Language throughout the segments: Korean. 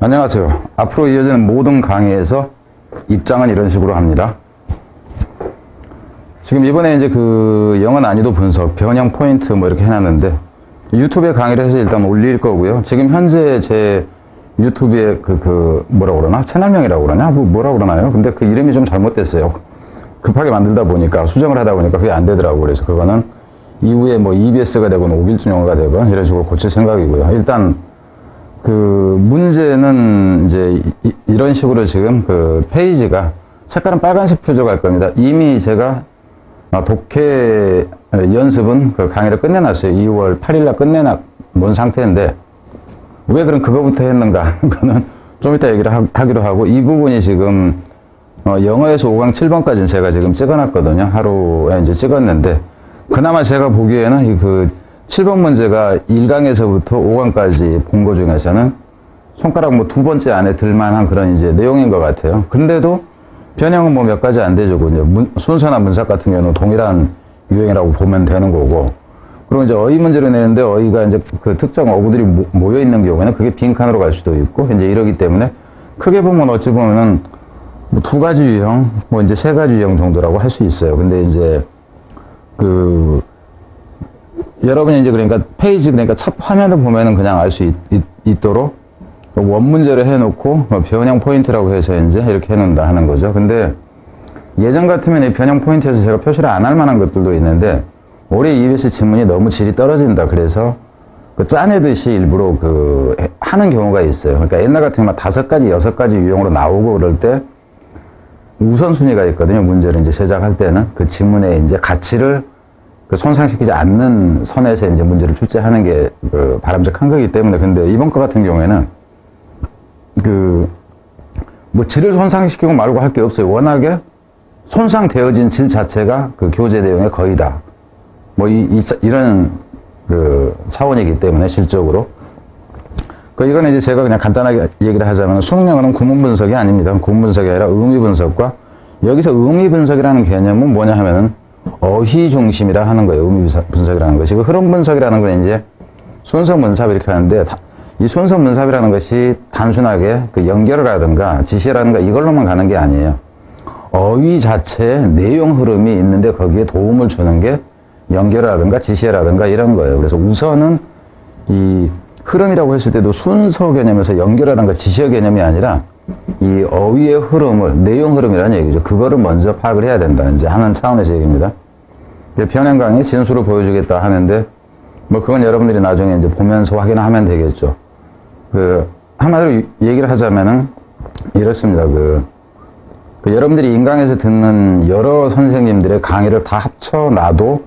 안녕하세요. 앞으로 이어지는 모든 강의에서 입장은 이런 식으로 합니다. 지금 이번에 이제 그 영어 난이도 분석, 변형 포인트 뭐 이렇게 해놨는데 유튜브에 강의를 해서 일단 올릴 거고요. 지금 현재 제 유튜브에 그, 그, 뭐라 그러나? 채널명이라고 그러냐? 뭐, 뭐라 그러나요? 근데 그 이름이 좀 잘못됐어요. 급하게 만들다 보니까, 수정을 하다 보니까 그게 안 되더라고요. 그래서 그거는 이후에 뭐 EBS가 되건 오길준 영어가 되건 이런 식으로 고칠 생각이고요. 일단 그 문제는 이제 이, 이런 식으로 지금 그 페이지가 색깔은 빨간색 갈 겁니다. 이미 제가 어, 독해 연습은 그 강의를 끝내놨어요. 2월 8일날 끝내놓은 상태인데 왜 그럼 그거부터 했는가? 그거는 좀 이따 얘기를 하, 기로 하고 이 부분이 지금 어, 영어에서 5강 7번까지는 제가 지금 찍어놨거든요. 하루에 이제 찍었는데 그나마 제가 보기에는 이그 7번 문제가 1강에서부터 5강까지 본 거 중에서는 손가락 뭐 두 번째 안에 들만한 그런 이제 내용인 것 같아요. 근데도 변형은 뭐 몇 가지 안 되죠. 순서나 문삭 같은 경우는 동일한 유형이라고 보면 되는 거고. 그리고 이제 어휘 문제를 내는데 어휘가 이제 그 특정 어구들이 모, 모여 있는 경우에는 그게 빈칸으로 갈 수도 있고, 이제 이러기 때문에 크게 보면 어찌 보면은 뭐 두 가지 유형, 뭐 이제 세 가지 유형 정도라고 할 수 있어요. 근데 이제 그 여러분이 이제 그러니까 페이지 그러니까 첫 화면을 보면은 그냥 알 수 있도록 원문제로 해놓고 뭐 변형 포인트라고 해서 이제 이렇게 해놓는다 하는 거죠. 근데 예전 같으면 이 변형 포인트에서 제가 표시를 안 할 만한 것들도 있는데 올해 EBS 지문이 너무 질이 떨어진다. 그래서 그 짜내듯이 일부러 그 하는 경우가 있어요. 그러니까 옛날 같으면 다섯 가지, 여섯 가지 유형으로 나오고 그럴 때 우선순위가 있거든요. 문제를 이제 제작할 때는 그 지문의 이제 가치를 그 손상시키지 않는 선에서 이제 문제를 출제하는 게 그 바람직한 거기 때문에 근데 이번 거 같은 경우에는 그 뭐 질을 손상시키고 말고 할 게 없어요. 워낙에 손상되어진 질 자체가 그 교재 내용의 거의 다. 뭐 이, 이, 이런 그 차원이기 때문에 실적으로 그 이거는 이제 제가 그냥 간단하게 얘기를 하자면 수능 영어는 구문 분석이 아닙니다. 구문 분석이 아니라 의미 분석과 여기서 의미 분석이라는 개념은 뭐냐 하면은 어휘 중심이라 하는 거예요. 의미 분석이라는 것이. 그 흐름 분석이라는 건 이제 순서 문삽 이렇게 하는데 이 순서 문삽이라는 것이 단순하게 그 연결을 하든가 지시라든가 이걸로만 가는 게 아니에요. 어휘 자체에 내용 흐름이 있는데 거기에 도움을 주는 게 연결이라든가 지시라든가 이런 거예요. 그래서 우선은 이 흐름이라고 했을 때도 순서 개념에서 연결하든가 지시어 개념이 아니라 이 어휘의 흐름을 내용 흐름이라는 얘기죠. 그거를 먼저 파악을 해야 된다. 이제 하는 차원에서 얘기입니다. 변형 강의 진수를 보여주겠다 하는데 뭐 그건 여러분들이 나중에 이제 보면서 확인하면 되겠죠. 그 한마디로 얘기를 하자면은 이렇습니다. 그, 그 여러분들이 인강에서 듣는 여러 선생님들의 강의를 다 합쳐 놔도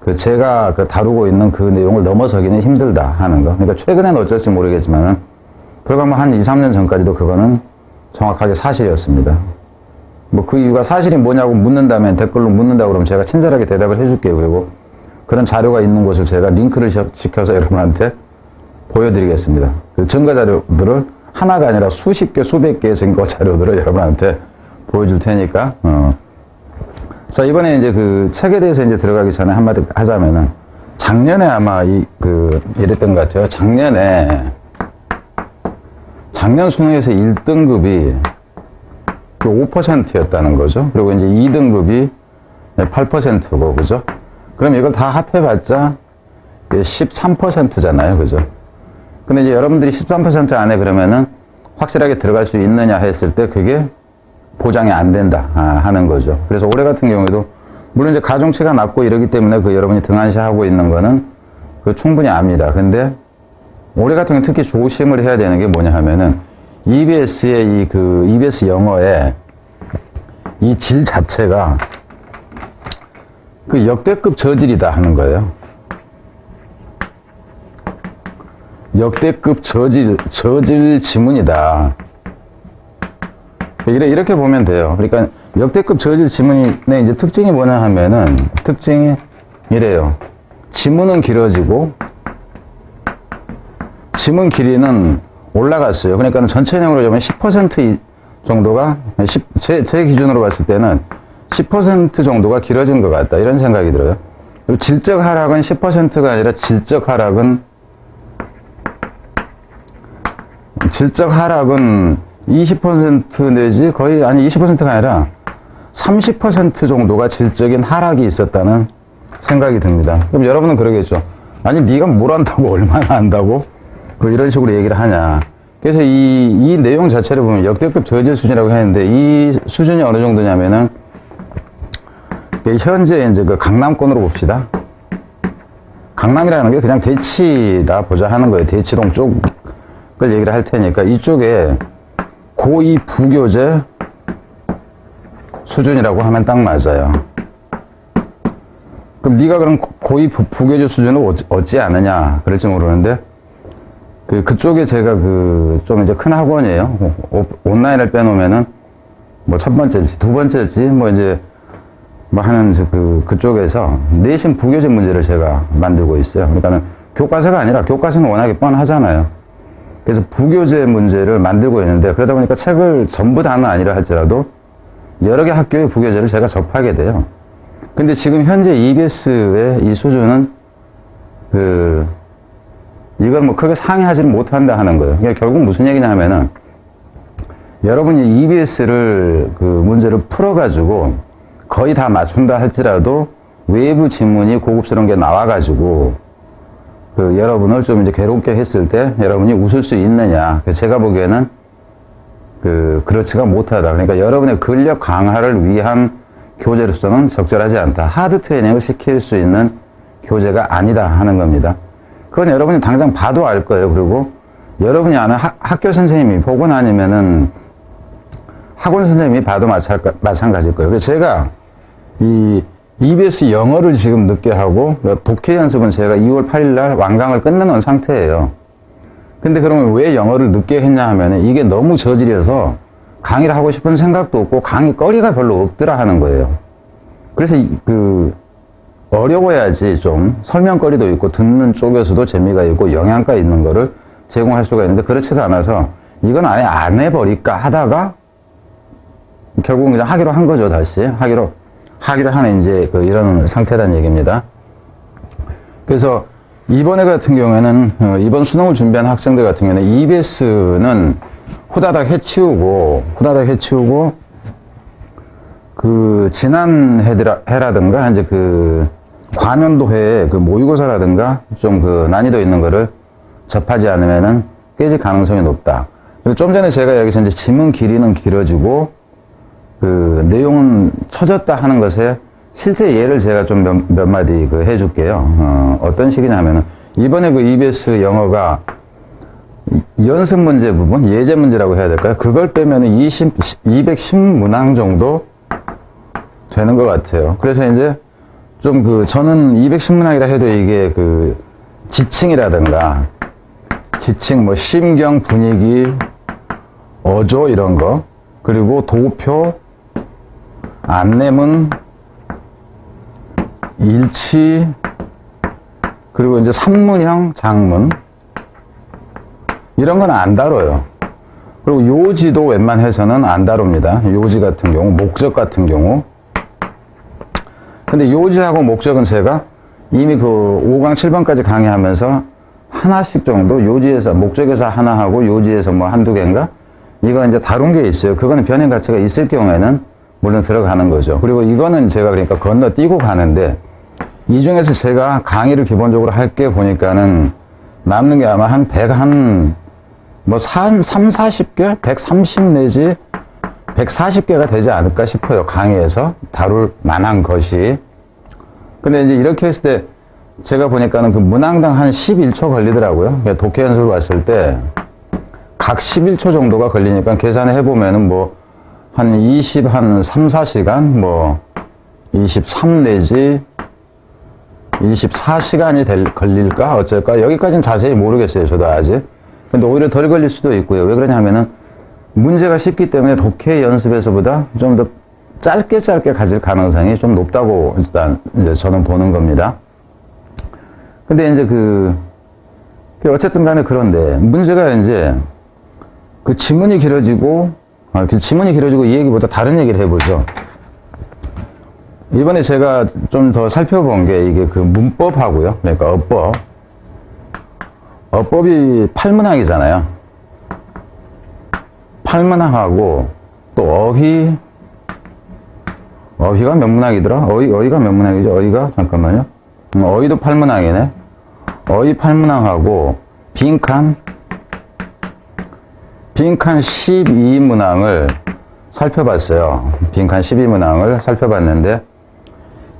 그 제가 그 다루고 있는 그 내용을 넘어서기는 힘들다 하는 거. 그러니까 최근에는 어쩔지 모르겠지만은 불과 한 2, 3년 전까지도 그거는 정확하게 사실이었습니다. 뭐 그 이유가 사실이 뭐냐고 묻는다면 댓글로 묻는다 그러면 제가 친절하게 대답을 해줄게요. 그리고 그런 자료가 있는 곳을 제가 링크를 시켜서 여러분한테 보여드리겠습니다. 그 증거 자료들을 하나가 아니라 수십 개, 수백 개의 증거 자료들을 여러분한테 보여줄 테니까, 어. 자, 이번에 이제 그 책에 대해서 이제 들어가기 전에 한마디 하자면은 작년에 아마 이, 그, 이랬던 것 같아요. 작년에 작년 수능에서 1등급이 그 5%였다는 거죠. 그리고 이제 2등급이 8%고, 그죠? 그럼 이걸 다 합해봤자 13%잖아요. 그죠? 근데 이제 여러분들이 13% 안에 그러면은 확실하게 들어갈 수 있느냐 했을 때 그게 보장이 안 된다 아, 하는 거죠. 그래서 올해 같은 경우에도 물론 이제 가중치가 낮고 이러기 때문에 그 여러분이 등한시하고 있는 거는 그 충분히 압니다. 근데 올해 같은 경우 특히 조심을 해야 되는 게 뭐냐 하면은 EBS의 이 그 EBS 영어의 이 질 자체가 그 역대급 저질이다 하는 거예요. 역대급 저질, 저질 지문이다. 이래, 이렇게 보면 돼요. 그러니까 역대급 저질 지문의 이제 특징이 뭐냐 하면은 특징이 이래요. 지문은 길어지고 지문 길이는 올라갔어요. 그러니까 전체 내용으로 보면 10% 정도가 10, 제, 제 기준으로 봤을 때는 10% 정도가 길어진 것 같다. 이런 생각이 들어요. 그리고 질적 하락은 10%가 아니라 질적 하락은 질적 하락은 20% 내지 거의 아니 20%가 아니라 30% 정도가 질적인 하락이 있었다는 생각이 듭니다. 그럼 여러분은 그러겠죠. 아니 네가 뭘 안다고 얼마나 안다고 그 이런 식으로 얘기를 하냐. 그래서 이, 이 내용 자체를 보면 역대급 저질 수준이라고 했는데 이 수준이 어느 정도냐면은 현재 이제 그 강남권으로 봅시다. 강남이라는 게 그냥 대치라 보자 하는 거예요. 대치동 쪽을 얘기를 할 테니까 이쪽에 고2 부교재 수준이라고 하면 딱 맞아요. 그럼 네가 그럼 고2 부- 부교재 수준을 얻- 얻지 않느냐 그럴지 모르는데 그 그쪽에 제가 그 좀 이제 큰 학원이에요. 오- 온라인을 빼놓으면은 뭐 첫 번째지 두 번째지 뭐 이제 뭐 하는 저 그, 그쪽에서 내신 부교재 문제를 제가 만들고 있어요. 그러니까는 교과서가 아니라 교과서는 워낙에 뻔하잖아요. 그래서 부교재 문제를 만들고 있는데 그러다 보니까 책을 전부 다는 아니라 할지라도 여러 개 학교의 부교재를 제가 접하게 돼요. 근데 지금 현재 EBS의 이 수준은 그 이걸 뭐 크게 상회하지는 못한다 하는 거예요. 그러니까 결국 무슨 얘기냐 하면은 여러분이 EBS를 그 문제를 풀어가지고 거의 다 맞춘다 할지라도 외부 지문이 고급스러운 게 나와가지고 그 여러분을 좀 이제 괴롭게 했을 때 여러분이 웃을 수 있느냐. 그 제가 보기에는 그 그렇지가 못하다. 그러니까 여러분의 근력 강화를 위한 교재로서는 적절하지 않다. 하드 트레이닝을 시킬 수 있는 교재가 아니다 하는 겁니다. 그건 여러분이 당장 봐도 알 거예요. 그리고 여러분이 아는 학, 학교 선생님이 혹은 아니면은 학원 선생님이 봐도 마찬- 마찬가지일 거예요. 그래서 제가 이 EBS 영어를 지금 늦게 하고 독해 연습은 제가 2월 8일 날 완강을 끝내놓은 상태예요. 근데 그러면 왜 영어를 늦게 했냐 하면 이게 너무 저질이어서 강의를 하고 싶은 생각도 없고 강의 거리가 별로 없더라 하는 거예요. 그래서 이- 그 어려워야지 좀 설명거리도 있고 듣는 쪽에서도 재미가 있고 영양가 있는 거를 제공할 수가 있는데 그렇지가 않아서 이건 아예 안 해버릴까 하다가 결국은 그냥 하기로 한 거죠 다시 하기로 하기로 하는 이제 그 이런 상태란 얘기입니다. 그래서 이번에 같은 경우에는 어, 이번 수능을 준비한 학생들 같은 경우에는 EBS는 후다닥 해치우고 후다닥 해치우고 그 지난 해라, 해라든가 이제 그 과년도회에 그 모의고사라든가 좀 그 난이도 있는 거를 접하지 않으면은 깨질 가능성이 높다. 그래서 좀 전에 제가 여기서 이제 지문 길이는 길어지고 그 내용은 처졌다 하는 것에 실제 예를 제가 좀 몇, 몇 마디 그 해줄게요. 어, 어떤 식이냐면은 이번에 그 EBS 영어가 이- 연습 문제 부분, 예제 문제라고 해야 될까요? 그걸 빼면은 20, 210문항 정도 되는 것 같아요. 그래서 이제 좀 그 저는 210문항이라 해도 이게 그 지칭이라든가 지칭 뭐 심경 분위기 어조 이런 거 그리고 도표 안내문 일치 그리고 이제 산문형 장문 이런 건 안 다뤄요. 그리고 요지도 웬만해서는 안 다룹니다. 요지 같은 경우, 목적 같은 경우. 근데 요지하고 목적은 제가 이미 그 5강 7번까지 강의하면서 하나씩 정도 요지에서, 목적에서 하나 하고 요지에서 뭐 한두 개인가? 이거 이제 다룬 게 있어요. 그거는 변형 가치가 있을 경우에는 물론 들어가는 거죠. 그리고 이거는 제가 그러니까 건너뛰고 가는데 이 중에서 제가 강의를 기본적으로 할 게 보니까는 남는 게 아마 한 100, 한, 뭐, 3, 3 40개? 130 내지 140개가 되지 않을까 싶어요. 강의에서 다룰 만한 것이. 근데 이제 이렇게 했을 때 제가 보니까는 그 문항당 한 11초 걸리더라고요. 그러니까 독해 연습을 왔을 때 각 11초 정도가 걸리니까 계산을 해보면은 뭐, 한 20, 한 3, 4시간, 뭐, 23 내지 24시간이 될, 걸릴까? 어쩔까? 여기까지는 자세히 모르겠어요. 저도 아직. 근데 오히려 덜 걸릴 수도 있고요. 왜 그러냐면은 문제가 쉽기 때문에 독해 연습에서보다 좀 더 짧게 짧게 가질 가능성이 좀 높다고 일단 이제 저는 보는 겁니다. 근데 이제 그, 그 어쨌든 간에 그런데 문제가 이제 그 지문이 길어지고, 아, 그 지문이 길어지고 이 얘기보다 다른 얘기를 해보죠. 이번에 제가 좀 더 살펴본 게 이게 그 문법하고요. 그러니까 어법. 어법이 8문항이잖아요. 팔문항하고 또 어휘 어휘가 몇 문항이더라? 어휘, 어휘가 몇 문항이죠? 어휘가 잠깐만요. 음, 어휘도 팔문항이네. 어휘 팔문항하고 빈칸 빈칸 12문항을 살펴봤어요. 빈칸 12문항을 살펴봤는데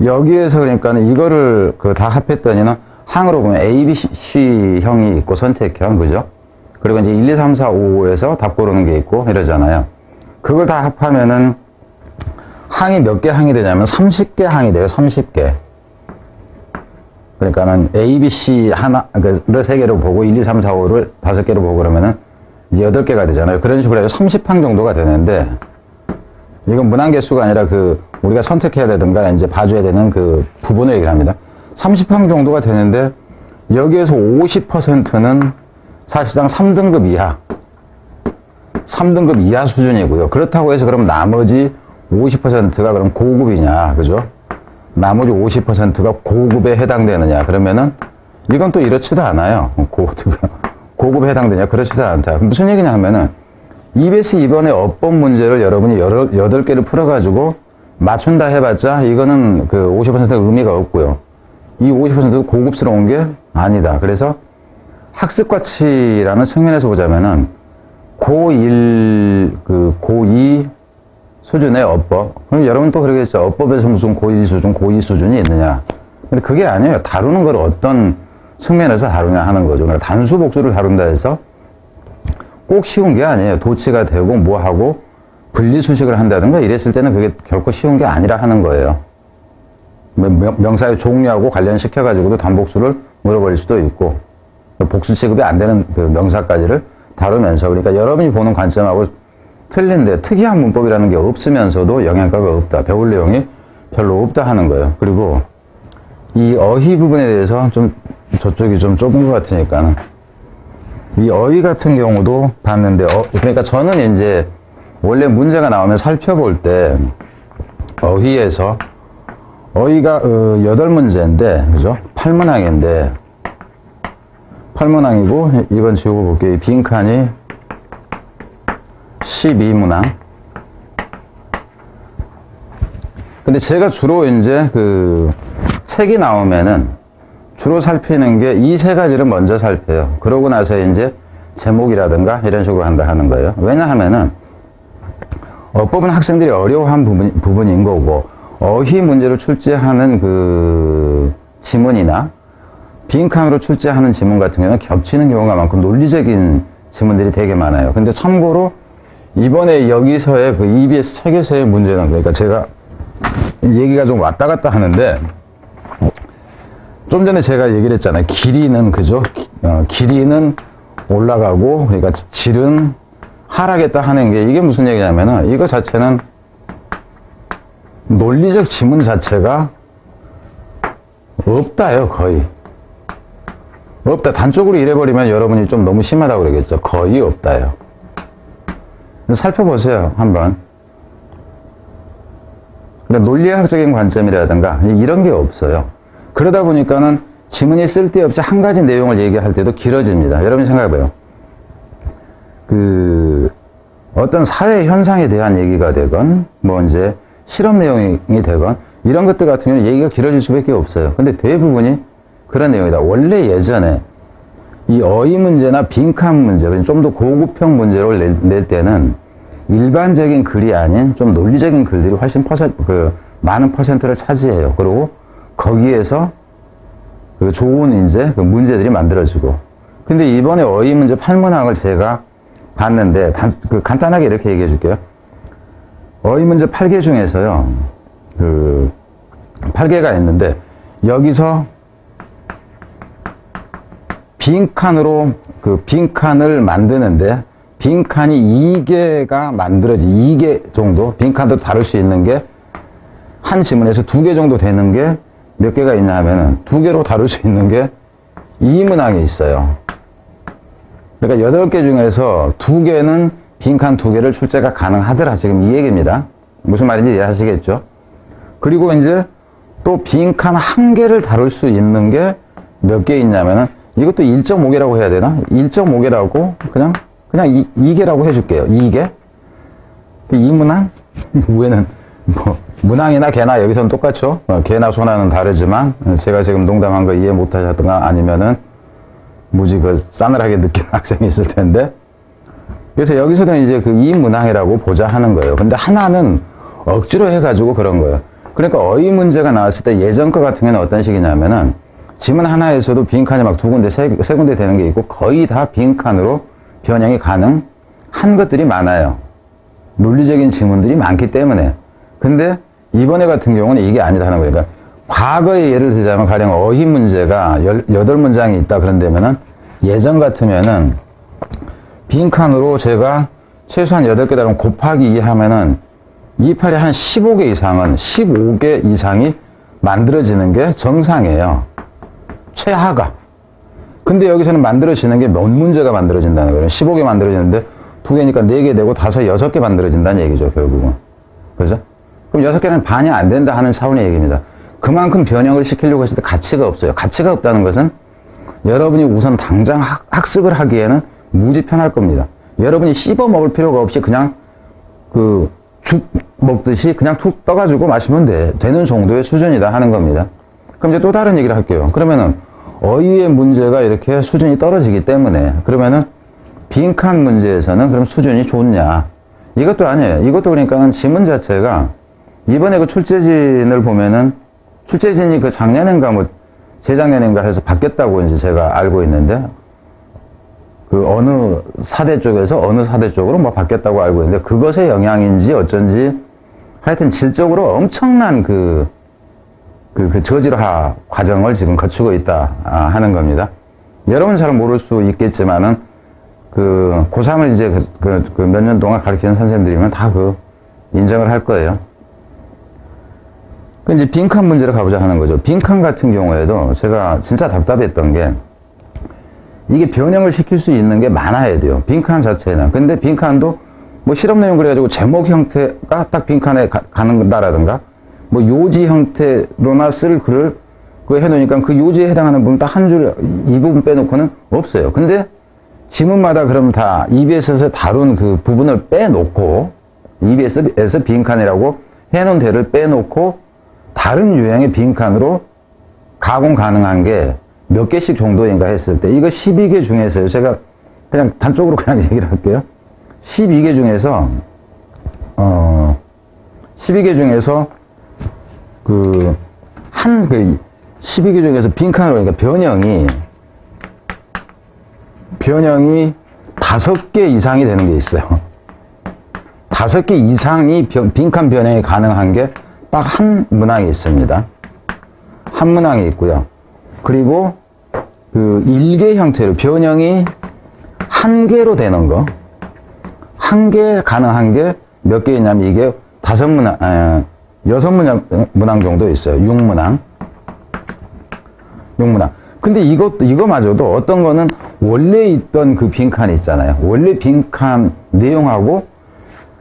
여기에서 그러니까 이거를 그 다 합했더니는 항으로 보면 A, B, C 형이 있고 선택형 그죠? 그리고 이제 1, 2, 3, 4, 5, 5에서 답 고르는 게 있고 이러잖아요. 그걸 다 합하면은 항이 몇 개 항이 되냐면 30개 항이 돼요. 30개. 그러니까는 A, B, C 하나, 그를 세 개로 보고 1, 2, 3, 4, 5를 다섯 개로 보고 그러면은 이제 여덟 개가 되잖아요. 그런 식으로 해서 30항 정도가 되는데 이건 문항 개수가 아니라 그 우리가 선택해야 되든가 이제 봐줘야 되는 그 부분을 얘기를 합니다. 30항 정도가 되는데 여기에서 50%는 사실상 3등급 이하 3등급 이하 수준이고요. 그렇다고 해서 그럼 나머지 50%가 그럼 고급이냐, 그죠? 나머지 50%가 고급에 해당되느냐, 그러면은 이건 또 이렇지도 않아요. 고, 고급에 해당되냐, 그렇지도 않다. 무슨 얘기냐 하면은 EBS 이번에 어법 문제를 여러분이 여러, 8개를 풀어가지고 맞춘다 해봤자 이거는 그 50%가 의미가 없고요. 이 50%도 고급스러운 게 아니다. 그래서 학습 가치라는 측면에서 보자면은 고1, 그 고2 수준의 어법. 그럼 여러분 또 그러겠죠. 어법에서 무슨 고1 수준, 고2 수준이 있느냐. 근데 그게 아니에요. 다루는 걸 어떤 측면에서 다루냐 하는 거죠. 그러니까 단수 복수를 다룬다 해서 꼭 쉬운 게 아니에요. 도치가 되고 뭐 하고 분리수식을 한다든가 이랬을 때는 그게 결코 쉬운 게 아니라 하는 거예요. 뭐 명- 명사의 종류하고 관련시켜가지고도 단복수를 물어버릴 수도 있고 복수 취급이 안 되는 그 명사까지를 다루면서 그러니까 여러분이 보는 관점하고 틀린데 특이한 문법이라는 게 없으면서도 영향가가 없다. 배울 내용이 별로 없다 하는 거예요. 그리고 이 어휘 부분에 대해서 좀 저쪽이 좀 좁은 것 같으니까는 이 어휘 같은 경우도 봤는데 어, 그러니까 저는 이제 원래 문제가 나오면 살펴볼 때 어휘에서 어휘가 어, 여덟 문제인데 그죠? 팔문항인데 팔문항이고 이번 지우고 볼게요. 이 빈칸이 12문항. 근데 제가 주로 이제 그 책이 나오면은 주로 살피는 게 이 세 가지를 먼저 살펴요. 그러고 나서 이제 제목이라든가 이런 식으로 한다 하는 거예요. 왜냐하면은 어법은 학생들이 어려워한 부분, 부분인 거고 어휘 문제로 출제하는 그 지문이나 빈칸으로 출제하는 지문 같은 경우는 겹치는 경우가 많고 논리적인 지문들이 되게 많아요. 근데 참고로 이번에 여기서의 그 EBS 책에서의 문제는 그러니까 제가 얘기가 좀 왔다 갔다 하는데 좀 전에 제가 얘기를 했잖아요. 길이는 그죠? 기- 어, 길이는 올라가고 그러니까 질은 하락했다 하는 게 이게 무슨 얘기냐면은 이거 자체는 논리적 지문 자체가 없다요 거의 없다. 단쪽으로 이래버리면 여러분이 좀 너무 심하다고 그러겠죠. 거의 없다요. 살펴보세요. 한번. 그러니까 논리학적인 관점이라든가 이런 게 없어요. 그러다 보니까는 지문이 쓸데없이 한 가지 내용을 얘기할 때도 길어집니다. 여러분 생각해봐요. 그 어떤 사회 현상에 대한 얘기가 되건 뭐 이제 실험 내용이 되건 이런 것들 같은 경우는 얘기가 길어질 수밖에 없어요. 근데 대부분이 그런 내용이다. 원래 예전에 이 어휘 문제나 빈칸 문제, 좀 더 고급형 문제를 낼, 낼 때는 일반적인 글이 아닌 좀 논리적인 글들이 훨씬 퍼센, 그 많은 퍼센트를 차지해요. 그리고 거기에서 그 좋은 이제 그 문제들이 만들어지고. 근데 이번에 어휘 문제 8문항을 제가 봤는데 단, 그 간단하게 이렇게 얘기해 줄게요. 어휘 문제 8개 중에서요. 그 8개가 있는데 여기서 빈칸으로 그 빈칸을 만드는데 빈칸이 2개가 만들어지 2개 정도 빈칸도 다룰 수 있는 게 한 지문에서 두개 정도 되는 게 몇 개가 있냐 하면은 두 개로 다룰 수 있는 게 이 문항이 있어요. 그러니까 여덟 개 중에서 두 개는 빈칸 두 개를 출제가 가능하더라. 지금 이 얘기입니다. 무슨 말인지 이해하시겠죠? 그리고 이제 또 빈칸 한 개를 다룰 수 있는 게 몇 개 있냐면은 이것도 1.5개라고 해야 되나? 1.5개라고 그냥 그냥 이, 2개라고 해줄게요. 2개. 그 이문항? 위에는 뭐 문항이나 개나 여기서는 똑같죠. 어, 개나 소나는 다르지만 어, 제가 지금 농담한 거 이해 못 하셨던가 아니면은 무지 그 싸늘하게 느끼는 학생이 있을 텐데 그래서 여기서도 이제 그 이문항이라고 보자 하는 거예요. 근데 하나는 억지로 해가지고 그런 거예요. 그러니까 어휘 문제가 나왔을 때 예전 거 같은 경우는 어떤 식이냐면은 지문 하나에서도 빈칸이 막 두 군데, 세, 세 군데 되는 게 있고 거의 다 빈칸으로 변형이 가능한 것들이 많아요. 논리적인 지문들이 많기 때문에. 근데 이번에 같은 경우는 이게 아니다 하는 거예요. 그러니까 과거에 예를 들자면 가령 어휘 문제가 열, 여덟 문장이 있다 그런다면은 예전 같으면은 빈칸으로 제가 최소한 8개 다르면 곱하기 2 하면은 28에 한 15개 이상은 15개 이상이 만들어지는 게 정상이에요. 최하가. 근데 여기서는 만들어지는 게 몇 문제가 만들어진다는 거예요. 15개 만들어지는데 두 개니까 네 개 되고 다섯, 여섯 개 만들어진다는 얘기죠, 결국은. 그죠? 그럼 여섯 개는 반이 안 된다 하는 차원의 얘기입니다. 그만큼 변형을 시키려고 했을 때 가치가 없어요. 가치가 없다는 것은 여러분이 우선 당장 학, 학습을 하기에는 무지 편할 겁니다. 여러분이 씹어 먹을 필요가 없이 그냥 그 죽 먹듯이 그냥 툭 떠가지고 마시면 돼. 되는 정도의 수준이다 하는 겁니다. 그럼 이제 또 다른 얘기를 할게요. 그러면은 어휘의 문제가 이렇게 수준이 떨어지기 때문에 그러면은 빈칸 문제에서는 그럼 수준이 좋냐? 이것도 아니에요. 이것도 그러니까 지문 자체가 이번에 그 출제진을 보면은 출제진이 그 작년인가 뭐 재작년인가 해서 바뀌었다고 이제 제가 알고 있는데 그 어느 사대 쪽에서 어느 사대 쪽으로 뭐 바뀌었다고 알고 있는데 그것의 영향인지 어쩐지 하여튼 질적으로 엄청난 그, 그, 그 저질화 과정을 지금 거치고 있다 아, 하는 겁니다. 여러분 잘 모를 수 있겠지만은 그 고3을 이제 그, 그, 몇년 동안 가르치는 선생님들이면 다 그 인정을 할 거예요. 그 이제 빈칸 문제를 가보자 하는 거죠. 빈칸 같은 경우에도 제가 진짜 답답했던 게 이게 변형을 시킬 수 있는 게 많아야 돼요. 빈칸 자체는. 근데 빈칸도 뭐 실험 내용 그래가지고 제목 형태가 딱 빈칸에 가, 가는다라든가 뭐 요지 형태로나 쓸 글을 그 해놓으니까 그 요지에 해당하는 부분 딱 한 줄 이 부분 빼놓고는 없어요. 근데 지문마다 그럼 다 EBS에서 다룬 그 부분을 빼놓고 EBS에서 빈칸이라고 해놓은 데를 빼놓고 다른 유형의 빈칸으로 가공 가능한 게 몇 개씩 정도인가 했을 때 이거 12개 중에서요. 제가 그냥 단적으로 그냥 얘기를 할게요. 12개 중에서 어 12개 중에서 그 한 그 12개 중에서 빈칸으로 그러니까 변형이 변형이 다섯 개 이상이 되는 게 있어요. 다섯 개 이상이 변- 빈칸 변형이 가능한 게 딱 한 문항이 있습니다. 한 문항이 있고요. 그리고 그 일개 형태로 변형이 한 개로 되는 거. 한 개 가능한 게 몇 개 있냐면 이게 다섯 문항, 아, 여섯 문항, 문항 정도 있어요. 육문항. 육문항. 근데 이것, 이거마저도 어떤 거는 원래 있던 그 빈칸 있잖아요. 원래 빈칸 내용하고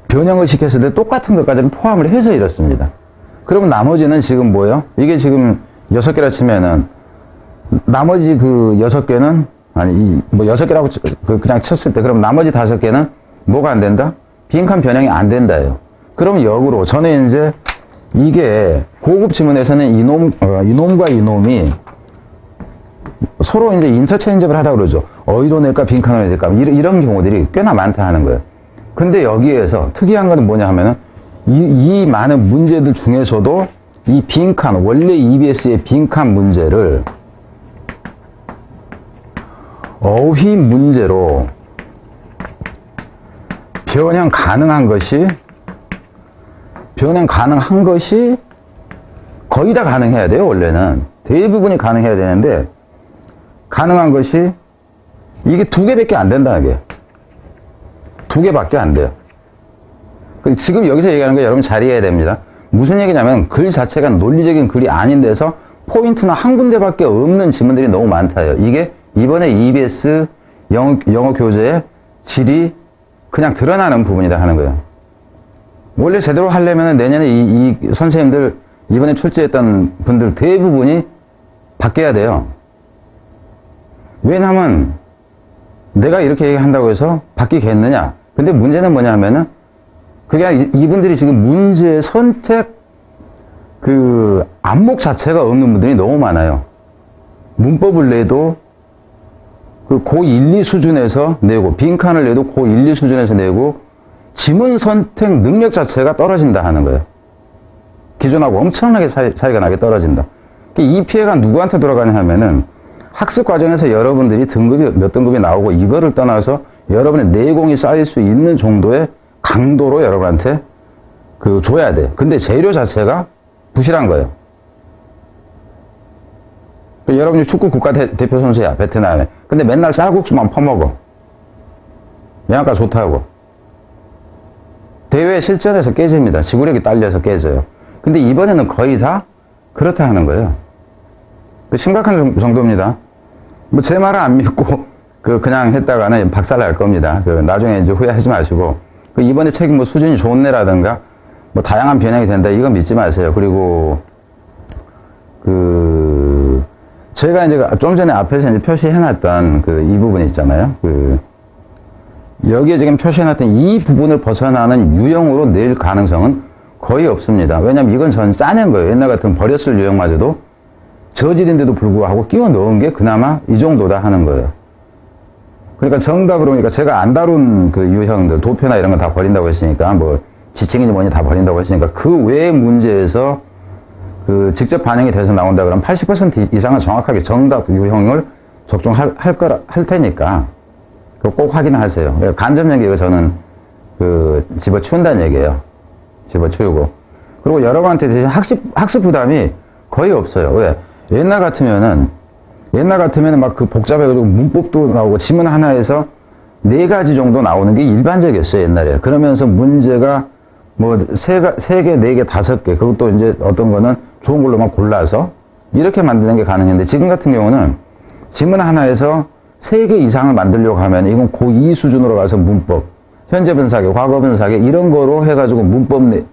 변형을 시켰을 때 똑같은 것까지는 포함을 해서 이렇습니다. 그러면 나머지는 지금 뭐예요? 이게 지금 여섯 개라 치면은 나머지 그 여섯 개는 아니 이뭐 여섯 개라고 치- 그 그냥 쳤을 때 그럼 나머지 다섯 개는 뭐가 안 된다? 빈칸 변형이 안 된다요. 그럼 역으로 저는 이제 이게 고급 지문에서는 이놈 어, 이놈과 이놈이 서로 이제 인터체인지를 하다 그러죠. 어디로 낼까 빈칸으로 낼까 이런, 이런 경우들이 꽤나 많다 하는 거예요. 근데 여기에서 특이한 거는 뭐냐 하면은 이, 이 많은 문제들 중에서도 이 빈칸 원래 EBS의 빈칸 문제를 어휘 문제로 변형 가능한 것이 변형 가능한 것이 거의 다 가능해야 돼요 원래는 대부분이 가능해야 되는데 가능한 것이 이게 두 개밖에 안 된다는 게. 두 개밖에 안 돼요. 그 지금 여기서 얘기하는 거 여러분 잘 이해해야 됩니다. 무슨 얘기냐면 글 자체가 논리적인 글이 아닌 데서 포인트나 한 군데밖에 없는 지문들이 너무 많다요. 이게 이번에 EBS 영어, 영어 교재의 질이 그냥 드러나는 부분이다 하는 거예요. 원래 제대로 하려면 내년에 이, 이 선생님들 이번에 출제했던 분들 대부분이 바뀌어야 돼요. 왜냐면 내가 이렇게 얘기한다고 해서 바뀌겠느냐? 근데 문제는 뭐냐 하면은 그게 아니라 이- 이분들이 지금 문제 선택 그 안목 자체가 없는 분들이 너무 많아요. 문법을 내도 그 고1, 2 수준에서 내고 빈칸을 내도 고1, 2 수준에서 내고 지문 선택 능력 자체가 떨어진다 하는 거예요. 기존하고 엄청나게 차이, 차이 가 나게 떨어진다. 이 피해가 누구한테 돌아가냐 하면은 학습 과정에서 여러분들이 등급이 몇 등급이 나오고 이거를 떠나서 여러분의 내공이 쌓일 수 있는 정도의 강도로 여러분한테 그 줘야 돼. 근데 재료 자체가 부실한 거예요. 여러분이 축구 국가 대, 표 선수야 베트남에. 근데 맨날 쌀국수만 퍼먹어. 영양가 좋다고. 대회 실전에서 깨집니다. 지구력이 딸려서 깨져요. 근데 이번에는 거의 다 그렇다 하는 거예요. 그 심각한 정- 정도입니다. 뭐 제 말을 안 믿고 그 그냥 했다가는 박살 날 겁니다. 그 나중에 이제 후회하지 마시고 그 이번에 책임 뭐 수준이 좋네라든가 뭐 다양한 변형이 된다 이거 믿지 마세요. 그리고 그 제가 이제 좀 전에 앞에서 이제 표시해놨던 그 이 부분 있잖아요. 그 여기에 지금 표시해놨던 이 부분을 벗어나는 유형으로 낼 가능성은 거의 없습니다. 왜냐면 이건 전 짜낸 거예요. 옛날 같은 버렸을 유형마저도 저질인데도 불구하고 끼워 넣은 게 그나마 이 정도다 하는 거예요. 그러니까 정답으로 보니까 제가 안 다룬 그 유형들, 도표나 이런 거 다 버린다고 했으니까 뭐 지칭이니 뭐니 다 버린다고 했으니까 그 외의 문제에서 그 직접 반영이 돼서 나온다 그러면 80% 이상은 정확하게 정답 유형을 적중할 할 거라 할 테니까 꼭 확인하세요. 간접 연계 이거 저는 그 집어 치운다는 얘기예요. 집어 치우고 그리고 여러분한테 대신 학습 학습 부담이 거의 없어요. 왜? 옛날 같으면은 옛날 같으면은 막 그 복잡해가지고 문법도 나오고 지문 하나에서 네 가지 정도 나오는 게 일반적이었어요 옛날에. 그러면서 문제가 뭐 세 세 개, 네 개, 다섯 개 그것도 이제 어떤 거는 좋은 걸로만 골라서 이렇게 만드는 게 가능했는데 지금 같은 경우는 지문 하나에서 세 개 이상을 만들려고 하면 이건 고2 수준으로 가서 문법, 현재 분사계, 과거 분사계 이런 거로 해가지고 문법을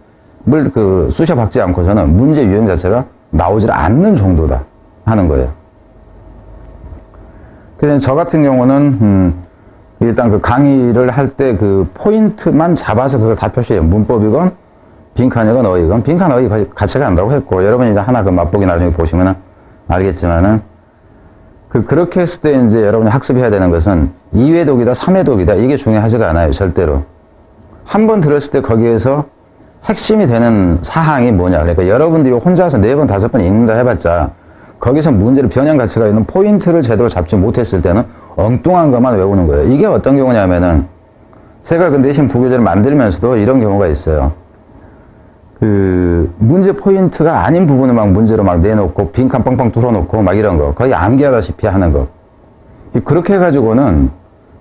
그 쑤셔 박지 않고서는 문제 유형 자체가 나오질 않는 정도다 하는 거예요. 그래서 저 같은 경우는 음, 일단 그 강의를 할 때 그 포인트만 잡아서 그걸 다 표시해요. 문법이건 빈칸이건 어이건 빈칸 가- 같이 간다고 했고 여러분이 이제 하나 그 맛보기 나중에 보시면은 알겠지만은 그 그렇게 했을 때 이제 여러분이 학습해야 되는 것은 2회 독이다, 3회 독이다 이게 중요하지가 않아요 절대로. 한 번 들었을 때 거기에서 핵심이 되는 사항이 뭐냐. 그러니까 여러분들이 혼자서 네 번 다섯 번 읽는다 해봤자 거기서 문제를 변형 가치가 있는 포인트를 제대로 잡지 못했을 때는 엉뚱한 것만 외우는 거예요. 이게 어떤 경우냐면은 제가 그 내신 부교재를 만들면서도 이런 경우가 있어요 그 문제 포인트가 아닌 부분을 막 문제로 막 내놓고 빈칸 뻥뻥 뚫어놓고 막 이런 거 거의 암기하다시피 하는 거 그렇게 해가지고는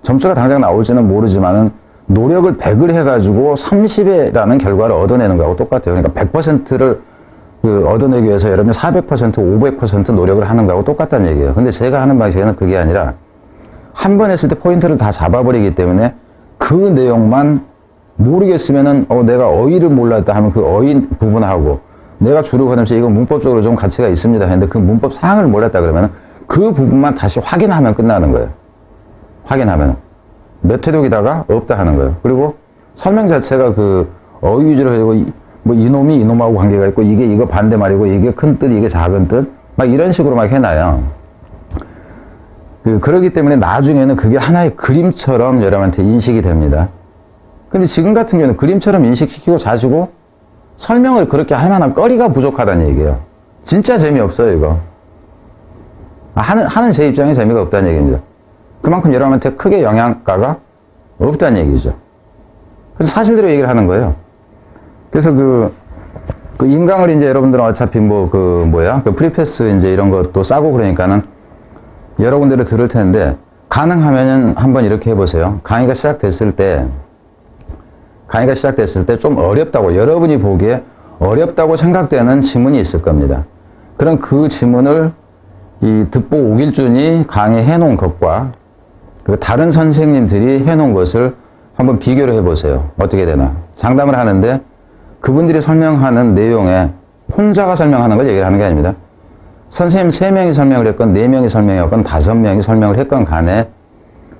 점수가 당장 나올지는 모르지만은 노력을 100을 해가지고 30회라는 결과를 얻어내는 거하고 똑같아요. 그러니까 100%를 그 얻어내기 위해서 여러분이 400%, 500% 노력을 하는 거하고 똑같다는 얘기예요. 근데 제가 하는 방식에는 그게 아니라 한 번 했을 때 포인트를 다 잡아버리기 때문에 그 내용만 모르겠으면은 어 내가 어휘를 몰랐다 하면 그 어휘 부분하고 내가 주로 그러면서 이거 문법적으로 좀 가치가 있습니다 했는데 그 문법 사항을 몰랐다 그러면 그 부분만 다시 확인하면 끝나는 거예요. 확인하면 몇 회독이다가 없다 하는 거예요. 그리고 설명 자체가 그 어휘 위주로 해고 뭐 이놈이 이놈하고 관계가 있고 이게 이거 반대 말이고 이게 큰 뜻 이게 작은 뜻 막 이런 식으로 막 해놔요. 그, 그러기 때문에 나중에는 그게 하나의 그림처럼 여러분한테 인식이 됩니다. 근데 지금 같은 경우는 그림처럼 인식시키고 자시고 설명을 그렇게 할 만한 거리가 부족하다는 얘기예요. 진짜 재미없어요, 이거. 아, 하는, 하는 제 입장에 재미가 없다는 얘기입니다. 그만큼 여러분한테 크게 영향가가 없다는 얘기죠. 그래서 사실대로 얘기를 하는 거예요. 그래서 그, 그 인강을 이제 여러분들은 어차피 뭐 그 뭐야 그 프리패스 이제 이런 것도 싸고 그러니까는 여러 군데를 들을 텐데 가능하면은 한번 이렇게 해보세요. 강의가 시작됐을 때 강의가 시작됐을 때 좀 어렵다고 여러분이 보기에 어렵다고 생각되는 지문이 있을 겁니다. 그럼 그 지문을 이 듣보 오길준이 강의해 놓은 것과 그 다른 선생님들이 해 놓은 것을 한번 비교를 해 보세요. 어떻게 되나. 장담을 하는데 그분들이 설명하는 내용에 혼자가 설명하는 걸 얘기를 하는 게 아닙니다. 선생님 세명이 설명을 했건 네명이 설명했건 다섯 명이 설명을 했건 간에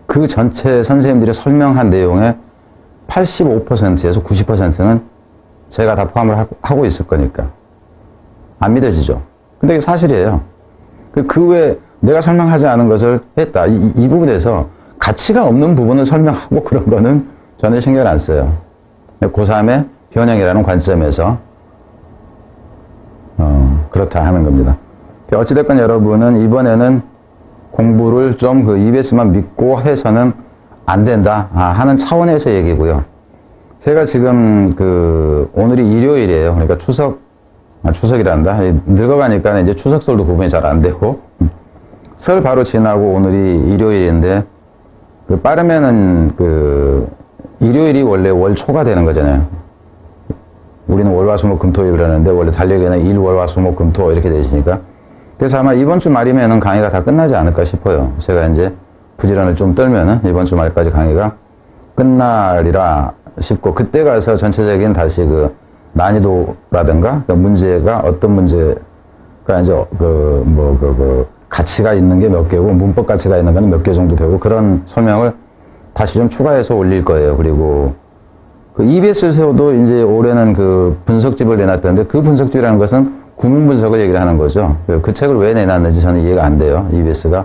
그 전체 선생님들이 설명한 내용에 85%에서 90%는 제가 다 포함을 하- 하고 있을 거니까. 안 믿어지죠? 근데 이게 사실이에요. 그, 그 외에 내가 설명하지 않은 것을 했다. 이, 이 부분에서 가치가 없는 부분을 설명하고 그런 거는 전혀 신경 안 써요. 고3의 변형이라는 관점에서, 어, 그렇다 하는 겁니다. 어찌됐건 여러분은 이번에는 공부를 좀 그 EBS만 믿고 해서는 안 된다 아, 하는 차원에서 얘기고요. 제가 지금 그 오늘이 일요일이에요. 그러니까 추석 아, 추석이란다. 이 늙어가니까 이제 추석설도 구분이 잘 안 되고 음. 설 바로 지나고 오늘이 일요일인데 그 빠르면은 그 일요일이 원래 월 초가 되는 거잖아요. 우리는 월화수목 금토일 그러는데 원래 달력에는 일 월화수목 금토 이렇게 되시니까 그래서 아마 이번 주 말이면은 강의가 다 끝나지 않을까 싶어요. 제가 이제 부지런을 좀 떨면은 이번 주 말까지 강의가 끝나리라 싶고 그때 가서 전체적인 다시 그 난이도라든가 그 문제가 어떤 문제가 이제 그 뭐 그 그 가치가 있는 게 몇 개고 문법 가치가 있는 거는 몇개 정도 되고 그런 설명을 다시 좀 추가해서 올릴 거예요. 그리고 그 EBS에서도 이제 올해는 그 분석집을 내놨던데 그 분석집이라는 것은 구문 분석을 얘기를 하는 거죠. 그- 그 책을 왜 내놨는지 저는 이해가 안 돼요. EBS가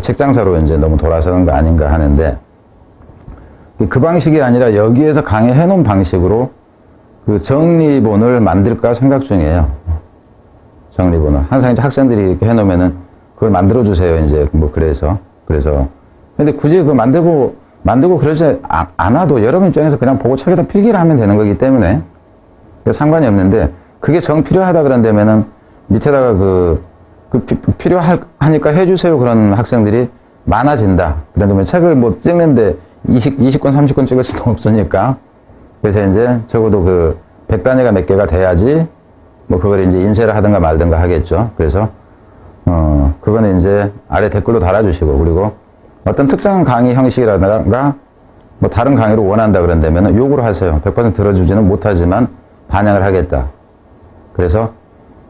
책 장사로 이제 너무 돌아서는 거 아닌가 하는데 그 방식이 아니라 여기에서 강의해 놓은 방식으로 그 정리본을 만들까 생각 중이에요. 정리본을. 항상 이제 학생들이 이렇게 해 놓으면은 그걸 만들어 주세요. 이제 뭐 그래서. 그래서. 근데 굳이 그 만들고, 만들고 그러지 아- 않아도 여러분 입장에서 그냥 보고 책에다 필기를 하면 되는 거기 때문에 그 상관이 없는데 그게 정 필요하다 그런다면은 밑에다가 그, 그 피- 필요하니까 해주세요 그런 학생들이 많아진다. 그런데 뭐 책을 뭐 찍는데 20, 20권, 30권 찍을 수도 없으니까 그래서 이제 적어도 그 100단위가 몇 개가 돼야지 뭐 그걸 이제 인쇄를 하든가 말든가 하겠죠. 그래서 어 그거는 이제 아래 댓글로 달아주시고 그리고 어떤 특정 강의 형식이라든가 뭐 다른 강의로 원한다 그런다면 요구를 하세요. 100% 들어주지는 못하지만 반영을 하겠다. 그래서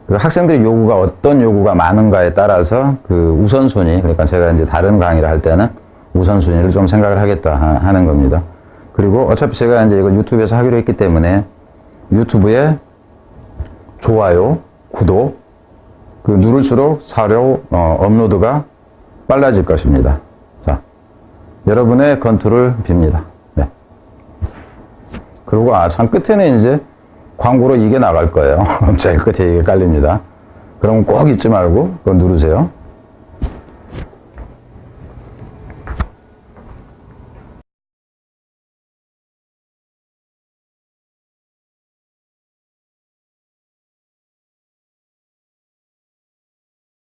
그 학생들의 요구가 어떤 요구가 많은가에 따라서 그 우선순위 그러니까 제가 이제 다른 강의를 할 때는 우선순위를 좀 생각을 하겠다 하- 하는 겁니다. 그리고 어차피 제가 이제 이걸 유튜브에서 하기로 했기 때문에 유튜브에 좋아요, 구독, 그 누를수록 사료 어, 업로드가 빨라질 것입니다. 자, 여러분의 건투를 빕니다. 네. 그리고 아, 참 끝에는 이제 광고로 이게 나갈 거예요. 제일 끝에 이게 깔립니다. 그럼 꼭 잊지 말고 그거 누르세요.